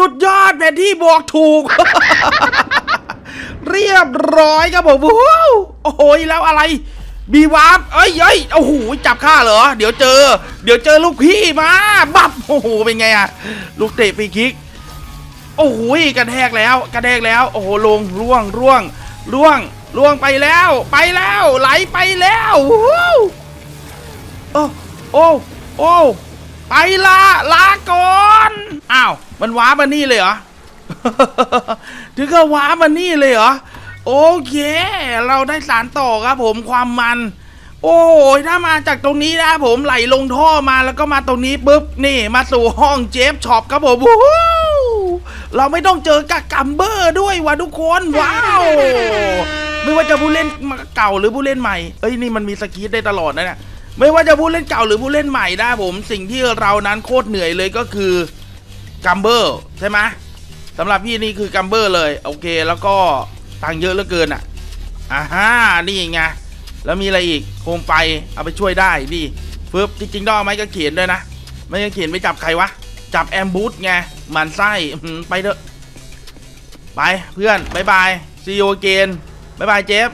สุดยอดแผนที่บอกถูก เรียบร้อยครับผมว้าวโอ้โหแล้วอะไรบีวาร์ปเอ้ยเอ้ยโอ้โหจับข้าเหรอ เดี๋ยวเจอ เดี๋ยวเจอลูกพี่มาบับโอ้โหเป็นไงอะลูกเตะฟรีคิก โอ้โหกระแทกแล้วกระแทกแล้ว โอ้โหลงร่วงร่วงร่วงร่วงไปแล้ว ไปแล้ว ไหลไปแล้วโอ้โอ้โอ้ ไปละลาก่อนอ้าวมันว้ามานี่เลยเหรอ ถึงก็ว้ามานี่เลยเหรอ โอเค เราได้สารต่อครับผมความมัน โอ้ยถ้ามาจากตรงนี้นะผมไหลลงท่อมาแล้วก็มาตรงนี้ปุ๊บนี่มาสู่ห้องเจฟช็อปครับผมเราไม่ต้องเจอกับกัมเบอร์ด้วยว่ะทุกคนว้าวไม่ว่าจะผู้เล่นเก่าหรือผู้เล่นใหม่ เอ้ยนี่มันมีสกีตได้ตลอดนะเนี่ย ไม่ว่าจะผู้เล่นเก่าหรือผู้เล่นใหม่นะผม สิ่งที่เรานั้นโคตรเหนื่อยเลยก็คือกัมเบอร์ใช่ไหมสำหรับพี่นี่คือกัมเบอร์เลย โอเค แล้วก็ตังเยอะเหลือเกินอะอ่าฮะนี่ไงแล้วมีอะไรอีกโคมไฟเอาไปช่วยได้ดิฟึบจริงๆต้องเอไม้กางเขียนด้วยนะไม่กางเขนไปจับใครวะจับแอมบูธไงหมันไส้อืไปเถอะไปเพื่อนบายบายซีโอเกนบายบายเจฟ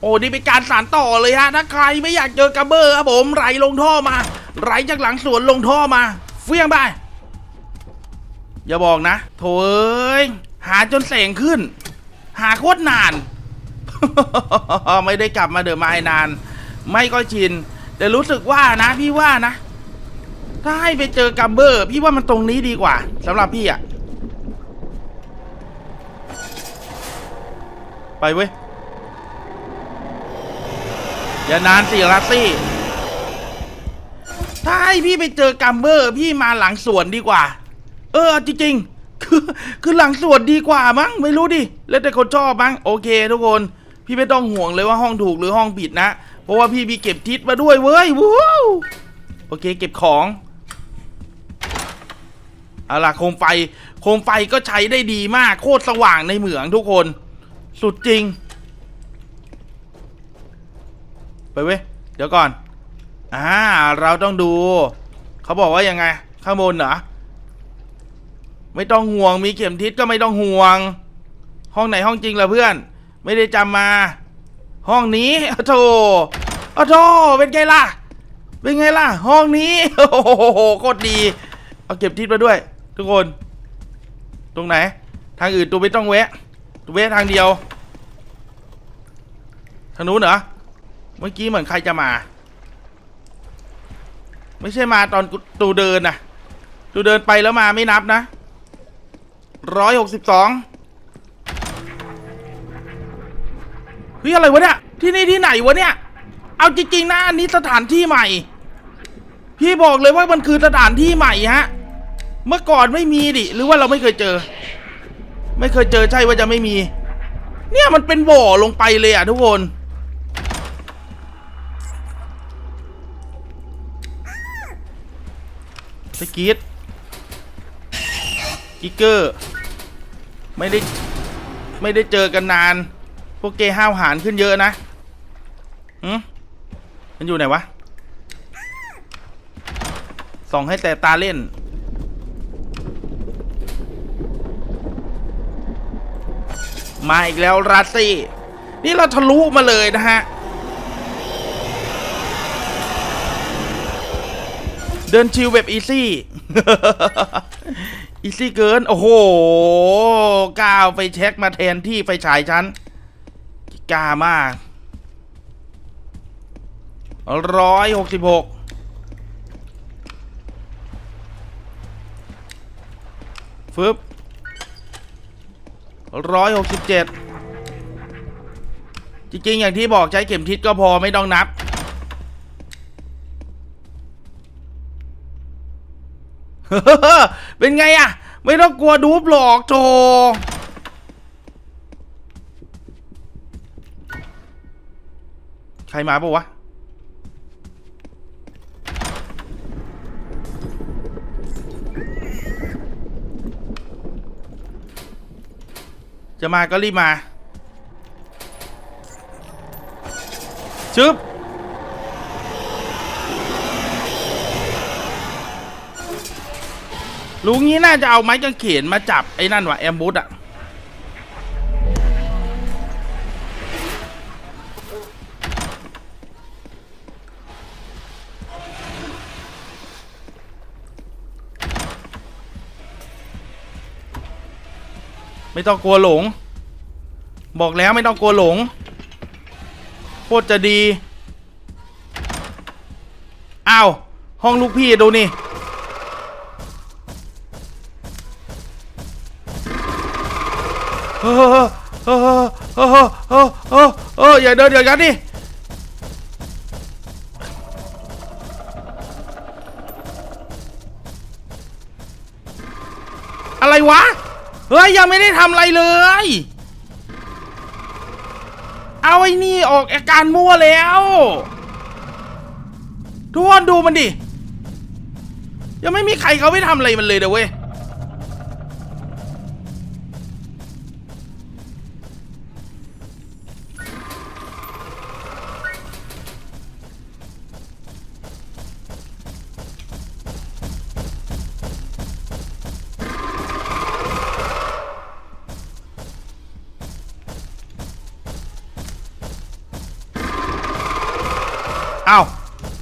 โอ้นี่เป็นการสานต่อเลยฮะถ้าใครไม่อยากเจอกระเบอร์ครับผมไหลลงท่อมา ไหลจากหลังสวนลงท่อมา เฟี้ยงไป อย่าบอกนะ โถเอ้ยหาจนแสงขึ้น หาโคตรนาน ไม่ได้กลับมาเดอะไมล์นาน ไม่ก็ชิน แต่รู้สึกว่านะพี่ว่านะ ถ้าให้ไปเจอกัมเบอร์ พี่ว่ามันตรงนี้ดีกว่าสำหรับพี่อะไปเว้ย อย่านานสิลัสซี่ถ้าให้พี่ไปเจอกัมเบอร์ พี่มาหลังสวนดีกว่า เออจริงๆคือคือหลังสวนดีกว่ามั้งไม่รู้ดิแล้วแต่คนชอบมั้งโอเคทุกคน พี่ไม่ต้องห่วงเลยว่าห้องถูกหรือห้องผิดนะ เพราะว่าพี่มีเก็บทิศมาด้วยเว้ยวู้วโอเคเก็บของเอาล่ะโคมไฟโคมไฟก็ใช้ได้ดีมากโคตรสว่างในเหมืองทุกคน สุดจริง เว้ย เดี๋ยวก่อน อ่า เราต้องดู เขาบอกว่ายังไง ข้างบนเหรอ ไม่ต้องห่วง มีเข็มทิศก็ไม่ต้องห่วง ห้องไหนห้องจริงล่ะเพื่อน ไม่ได้จำมา ห้องนี้อะโถอะโถเป็นไงล่ะ เป็นไงล่ะ ห้องนี้ โอ้โห โคตรดี เอาเก็บทิศมาด้วย ทุกคน ตรงไหน ทางอื่นตัวไม่ต้องแวะ ตัวแวะทางเดียว ทางนู้นเหรอ เมื่อกี้เหมือนใครจะมา ไม่ใช่มาตอนกูตูเดินนะตูเดินไปแล้วมาไม่นับนะร้อยหกสิบสองเฮ้ยอะไรวะเนี่ย ที่นี่ที่ไหนวะเนี่ย เอาจริงๆนะอันนี้สถานที่ใหม่ พี่บอกเลยว่ามันคือสถานที่ใหม่ฮะ เมื่อก่อนไม่มีดิ หรือว่าเราไม่เคยเจอ ไม่เคยเจอใช่ว่าจะไม่มี เนี่ยมันเป็นบ่อลงไปเลยอะทุกคน สกีดกิกเกอร์ ไม่ได้ ไม่ได้เจอกันนาน พวกเกห้าวหาญขึ้นเยอะนะหืมมันอยู่ไหนวะ ส่องให้แต่ตาเล่น มาอีกแล้วรัสซี่ นี่เราทะลุมาเลยนะฮะ เดินชิลแบบอีซี่ อีซี่เกิน โอ้โหก้าวไปเช็คมาแทนที่ไฟฉายฉันกล้ามากร้อยหกสิบหกฟึบร้อยหกสิบเจ็ดจริงๆ อย่างที่บอกใช้เข็มทิศก็พอไม่ต้องนับ เป็นไงอะไม่ต้องกลัวดูบหลอกโถใครมาปะวะจะมาก็รีบมาชึบ ลุงนี้น่าจะเอาไม้กางเขนมาจับไอ้นั่นวะแอมบูสอะไม่ต้องกลัวหลง บอกแล้วไม่ต้องกลัวหลงโคตรจะดี อ้าว ห้องลูกพี่ดูนี่ เออเออเอออย่าเดินอย่างนั้นดิอะไรวะ เฮ้ย ยังไม่ได้ทำอะไรเลย เอาไอ้นี่ออกอาการมั่วแล้ว ทุกคนดูมันดิ ยังไม่มีใครเขาไม่ทำอะไรมันเลยเด้อเว้ย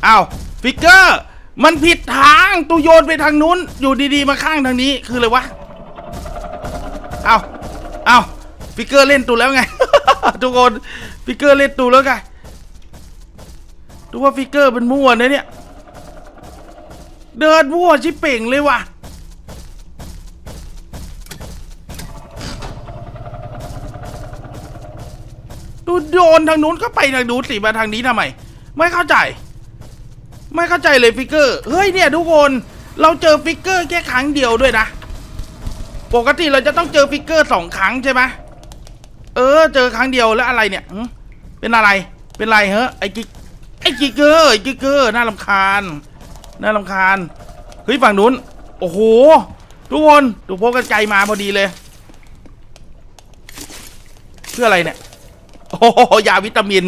อาวฟิกเกอร์ มันผิดทางตูโยนไปทางนู้น อยู่ดีๆมาข้างทางนี้คืออะไรวะเอาเอาฟิกเกอร์เล่นตูแล้วไง ทุกคนฟิกเกอร์เล่นตูแล้วไงดูว่าฟิกเกอร์เป็นมั่วนะเนี่ย เดินมั่วชิเป่งเลยว่ะดูโยนทางนู้นก็ไปทางนู้นสิมาทางนี้ทำไม ไม่เข้าใจ ไม่เข้าใจเลยฟิกเกอร์ เฮ้ยเนี่ยทุกคน เราเจอฟิกเกอร์แค่ครั้งเดียวด้วยนะ ปกติเราจะต้องเจอฟิกเกอร์สองครั้งใช่ไหมเออ เจอครั้งเดียวแล้วอะไรเนี่ย เป็นอะไร เป็นไรเหรอไอ้กิกไอ้กิกเกอร์ไอ้กิกเกอร์น่าลำคาญ น่าลำคาญ เฮ้ยฝั่งนู้น โอ้โห ทุกคน ดูพกกันไกลมาพอดีเลย เพื่ออะไรเนี่ย โอ้โห ยาวิตามิน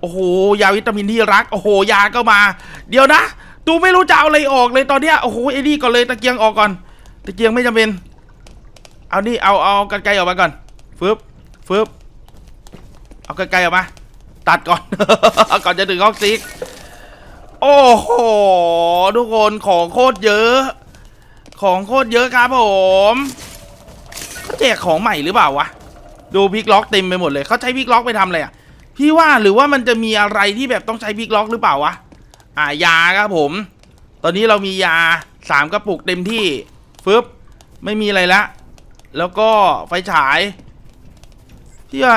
โอ้โห ยาวิตามินที่รัก โอ้โห ยาก็มา เดี๋ยวนะ ตูไม่รู้จะเอาอะไรออกเลยตอนเนี้ย โอ้โหไอ้นี่ก่อนเลยตะเกียงออกก่อน ตะเกียงไม่จำเป็น เอานี่เอาเอากันไกลออกมาก่อน ฟึบ ฟึบ เอากันไกลออกมา ตัดก่อน ก่อนจะถึงห้องซิก โอ้โห ทุกคนของโคตรเยอะ ของโคตรเยอะครับผมเขาแจกของใหม่หรือเปล่าวะ ดูพิกล็อกเต็มไปหมดเลย เขาใช้พิกล็อกไปทำอะไรอะ พี่ว่าหรือว่ามันจะมีอะไรที่แบบต้องใช้พิกล็อกหรือเปล่าวะ อ่ายาครับผม ตอนนี้เรามียาสามกระปุกเต็มที่ฟึบไม่มีอะไรละ แล้วก็ไฟฉายพี่ว่า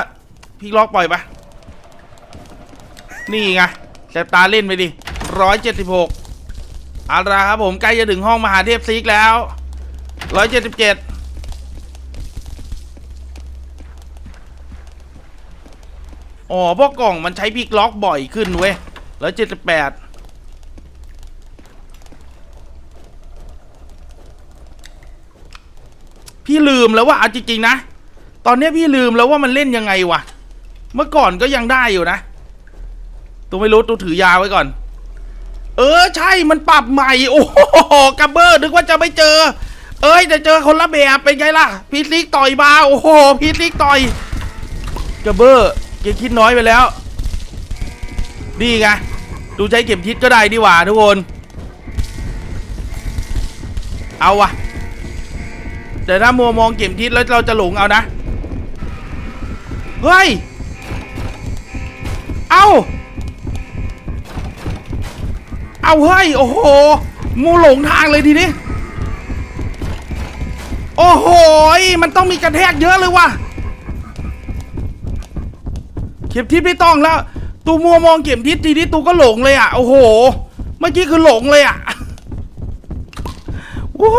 พลิกล็อกปล่อยปะนี่ไงแสบตาเล่นไปดิร้อยเจ็ดสิบหกอาละครับผมใกล้จะถึงห้องมหาเทพซิกแล้วร้อยเจ็ดสิบเจ็ดอ๋อพราะกล่องมันใช้พิกล็อกบ่อยขึ้นเว้ยแล้วเจ็ดสิบแปด พี่ลืมแล้วว่าเอาจริงๆนะ ตอนนี้พี่ลืมแล้วว่ามันเล่นยังไงวะ เมื่อก่อนก็ยังได้อยู่นะ ตัวไม่รู้ตัวถือยาไว้ก่อน เออใช่มันปรับใหม่ โอ้โหกัมเบอร์นึกว่าจะไม่เจอ เอ้ยแต่เจอคนละแบบเป็นไงล่ะ พีทลิกต่อยมาโอ้โหพีทลิกต่อยกัมเบอร์เกมคิดน้อยไปแล้วนี่ไงดูใช้เข็มทิศก็ได้ดีหว่าทุกคน เอาวะ แต่ถ้ามัวมองเข็มทิศแล้วเราจะหลงเอานะ เฮ้ย เอาเอาเฮ้ย โอ้โหงูหลงทางเลยทีนี้ โอ้โห มันต้องมีกระแทกเยอะเลยว่ะ เข็มทิศไม่ต้องแล้ว ตูมัวมองเข็มทิศทีนี้ตูก็หลงเลยอะ โอ้โห เมื่อกี้คือหลงเลยอะ โอ้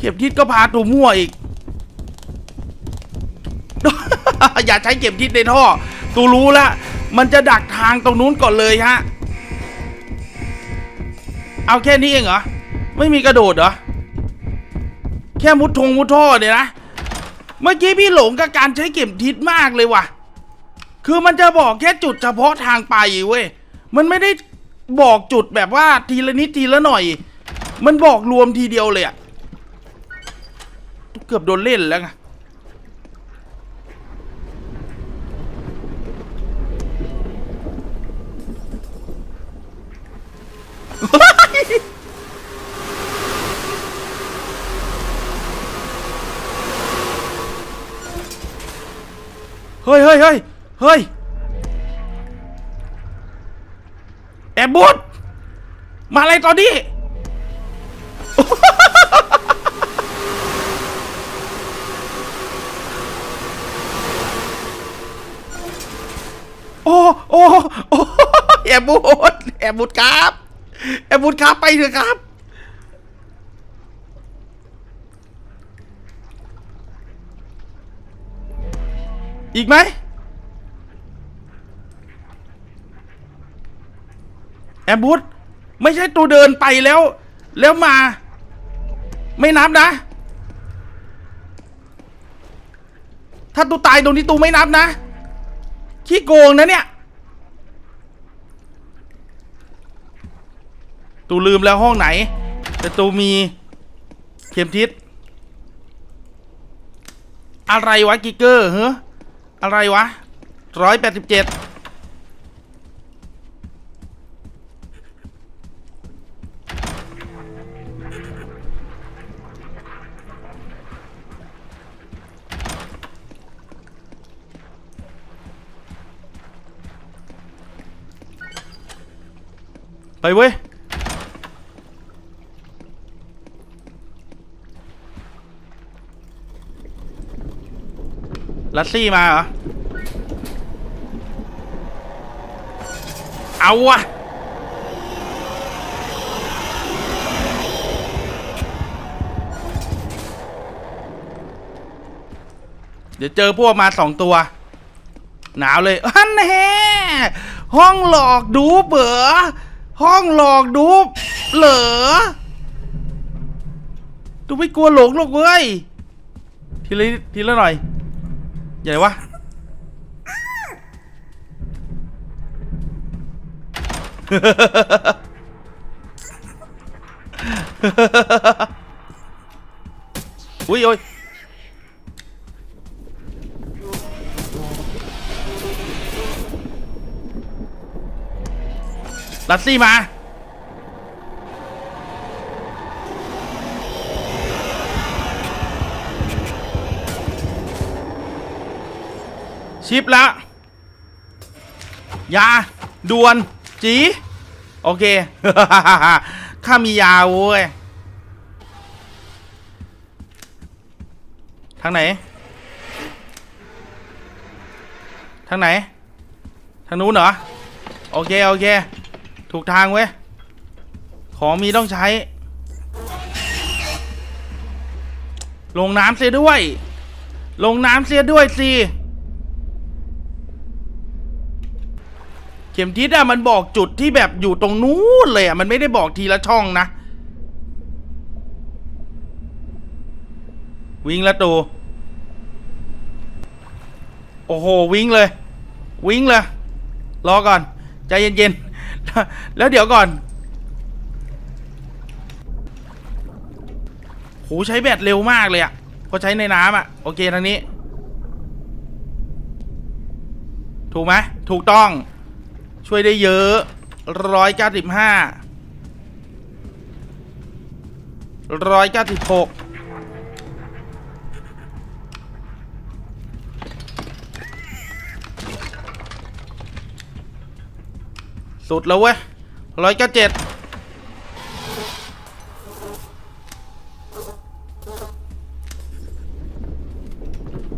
เข็มทิศก็พาตูมั่วอีก อย่าใช้เข็มทิศในท่อ ตูรู้ล้วมันจะดักทางตรงนู้นก่อนเลยฮะ เอาแค่นี้เองเหรอ ไม่มีกระโดดเหรอ แค่มุดทงมุดท่อเนี่ยนะ เมื่อกี้พี่หลงกับการใช้เข็มทิศมากเลยว่ะ คือมันจะบอกแค่จุดเฉพาะทางไปเว้ย มันไม่ได้บอกจุดแบบว่าทีละนิดทีละหน่อย มันบอกรวมทีเดียวเลยอะ เกือบโดนเล่นแล้วไงเฮ้ยเฮ้ยเฮ้ยเฮ้ยแอบบูดมาอะไรตอนนี้ โอ้โอ้โอ้แอบบูดแอบบูดครับแอบบูดครับไปเถอะครับ อีกไหมแอมบูธไม่ใช่ตัวเดินไปแล้ว แล้วมา ไม่นับนะ ถ้าตูตายตรงนี้ตูไม่นับนะ ขี้โกงนะเนี่ย ตูลืมแล้วห้องไหน แต่ตูมีเข็มทิศอะไรวะกิกเกอร์เฮ้ออะไรวะร้อยแปดสิบเจ็ด ไปเว้ย ลัสซี่มาเหรอ เอาวะเดี๋ยวเจอพวกมาสองตัว หนาวเลยอันแน่ห้องหลอกดูปเหรอ ห้องหลอกดูปเหรอดูไม่กลัวหลงหรอกเว้ย ทีละทีละหน่อยใหญ่วะอุ้ยโอ้ย ลัสซี่มา ชิปล้วยาด่วนจีโอเค ข้ามียาเว้ย ทางไหน ทางไหน ทางนู้นเหรอ โอเค โอเค ถูกทางเว้ย ของมีต้องใช้ ลงน้ำเสียด้วย ลงน้ำเสียด้วยสิ เข็มทิศอะมันบอกจุดที่แบบอยู่ตรงนู้นเลยอะมันไม่ได้บอกทีละช่องนะ วิ่งละตู โอ้โห วิ่งเลย วิ่งเลย รอก่อน ใจเย็นๆ แล้วเดี๋ยวก่อนโหใช้แบตเร็วมากเลยอะพอใช้ในน้ำอะ โอเคทางนี้ ถูกไหมถูกต้อง ช่วยได้เยอะร้อยเก้าสิบห้าร้อยเก้าสิบหก สุดแล้วเว้ยร้อยเก้าเจ็ด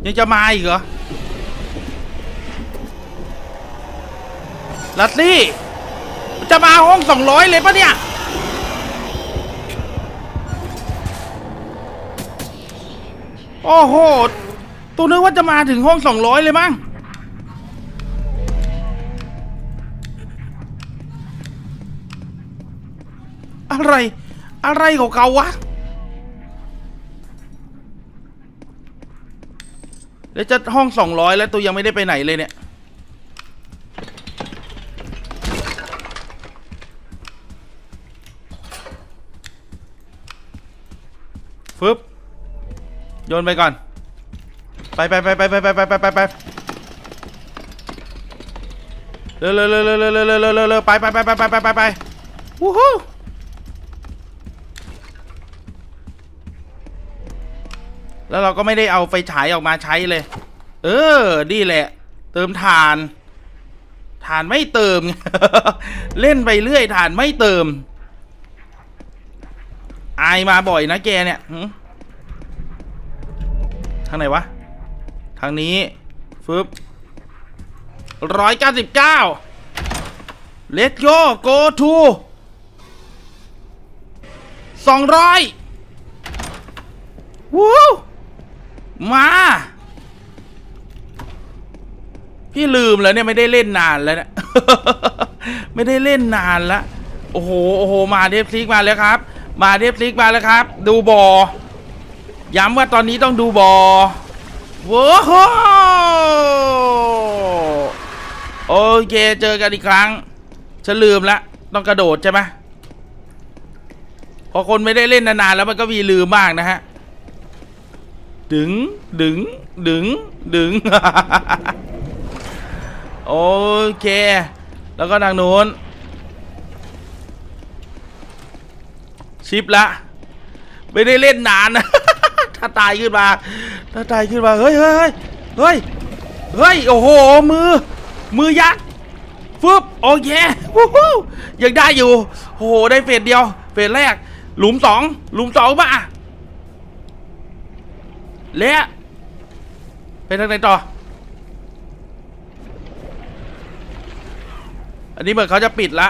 ยังจะมาอีกเหรอ ลัสซี่ จะมาห้องสองร้อยเลยปะเนี่ย โอ้โห ตัวนึกว่าจะมาถึงห้องสองร้อยเลยมั้ง อะไร อะไรของเขาวะ แล้วจะห้องสองร้อยแล้วตัวยังไม่ได้ไปไหนเลยเนี่ยฟึบโยนไปก่อน ไปไปไปไปไปไปไปไปไปไปเร็วเร็วเร็วเร็วเร็วเร็วเร็วเร็วเร็วไปไปไปไปไปไปไปวู้ฮู้ แล้วเราก็ไม่ได้เอาไฟฉายออกมาใช้เลย เออนี่แหละ เติมถ่านถ่านไม่เติม เล่นไปเรื่อยถ่านไม่เติม อายมาบ่อยนะแกเนี่ยทางไหนวะ ทางนี้ฟึบร้อยเก้าสิบเก้า Let's go go to สองร้อยวู้ มา พี่ลืมแล้วเนี่ยไม่ได้เล่นนานแล้วนี่ยไม่ได้เล่นนานล้วโอ้โหโอ้โหมาเดฟซิกมาแล้วครับ มาเดฟซิกมาแล้วครับ ดูบอย้ำว่าตอนนี้ต้องดูบอโว้โหโอเคเจอกันอีกครั้งฉันลืมละต้องกระโดดใช่ไหมพอคนไม่ได้เล่นนานๆแล้วมันก็มีลืมบ้างนะฮะ ดึง ดึง ดึง ดึง โอเค แล้วก็ทางนู้น ชิปละ ไม่ได้เล่นนานนะ ถ้าตายขึ้นมา ถ้าตายขึ้นมา เฮ้ย เฮ้ย เฮ้ย เฮ้ย โอ้โห มือ มือยักษ์ฟึบโอเควู้ฮู้ยังได้อยู่ โอ้โห ได้เฟสเดียว เฟสแรก หลุมสอง หลุมสองมา และไปทางไหนต่อ อันนี้เหมือนเขาจะปิดละ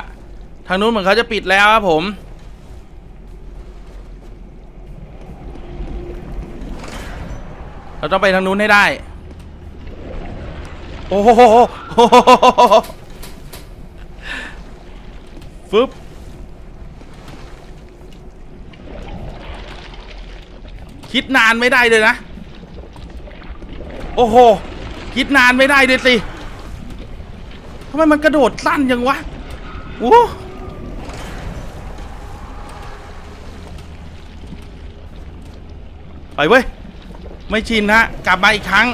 ทางนู้นเหมือนเขาจะปิดแล้วครับผม เราต้องไปทางนู้นให้ได้ โอ้โหฟึบคิดนานไม่ได้เลยนะ โอ้โห คิดนานไม่ได้เลยสิทำไมมันกระโดดสั้นจังวะโอ้ไปเว้ย ไม่ชินฮะ กลับมาอีกครั้ง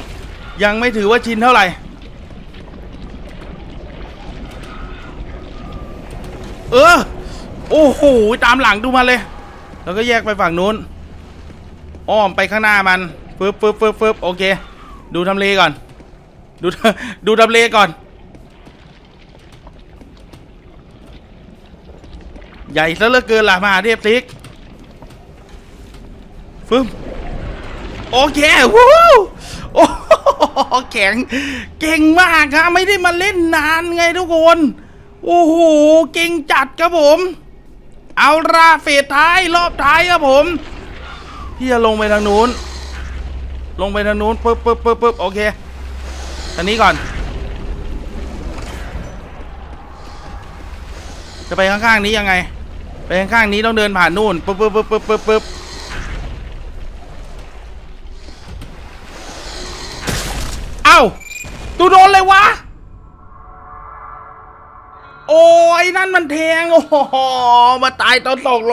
ยังไม่ถือว่าชินเท่าไหร่ เออ โอ้โห ตามหลังดูมาเลย แล้วก็แยกไปฝั่งนู้น อ้อมไปข้างหน้ามันฟึบฟึบฟึบฟึบโอเค ดูทำเลก่อน ดูดูทำเลก่อน ใหญ่ซะเหลือเกินล่ะมาเทพซิกฟึบโอเควู้โอ้แข็งเก่งมากครับไม่ได้มาเล่นนานไงทุกคน โอ้โหเก่งจัดครับผม เอาราเฟสท้ายรอบท้ายครับผมพี่จะลงไปทางนู้น ลงไปทางนู้นปึ๊บปึ๊บปึ๊บปึ๊บโอเคอันนี้ก่อน จะไปข้างๆนี้ยังไง ไปข้างๆนี้ต้องเดินผ่านนู่นปึ๊บปึ๊บปึ๊บปึ๊บปึ๊บปึ๊บเอ้าตูโดนเลยวะ โอ้ยนั่นมันแทง โอ้โหมาตายตอนตกโล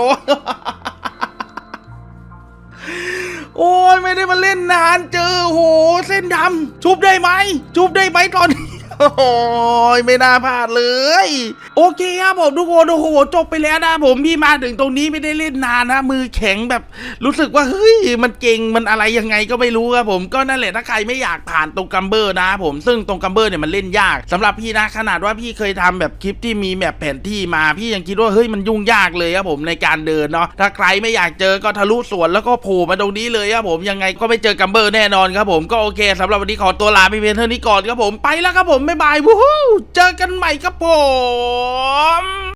โอ้ยไม่ได้มาเล่นนานเจอโหเส้นดำชุบได้ไหมชุบได้ไหมตอนนี้ โอ้ยไม่น่าพลาดเลย โอเคครับผมทุกคนโอ้โหจบไปแล้วนะผมพี่มาถึงตรงนี้ไม่ได้เล่นนานนะ มือแข็งแบบรู้สึกว่าเฮ้ยมันเก่งมันอะไรยังไงก็ไม่รู้ครับผมก็นั่นแหละถ้าใครไม่อยากผ่านตรงกัมเบอร์นะ ผมซึ่งตรงกัมเบอร์เนี่ยมันเล่นยากสำหรับพี่นะขนาดว่าพี่เคยทำแบบคลิปที่มีแบบแผนที่มาพี่ยังคิดว่าเฮ้ยมันยุ่งยากเลยครับผมในการเดินเนาะถ้าใครไม่อยากเจอก็ทะลุสวนแล้วก็โผล่มาตรงนี้เลยครับผมยังไงก็ไม่เจอกัมเบอร์แน่นอนครับผมก็โอเคสำหรับวันนี้ขอตัวลาไปเพียงเท่านี้ก่อนครับผมไปแล้วครับผมบ๊ายบายวู้ฮู้เจอกันใหม่ครับผม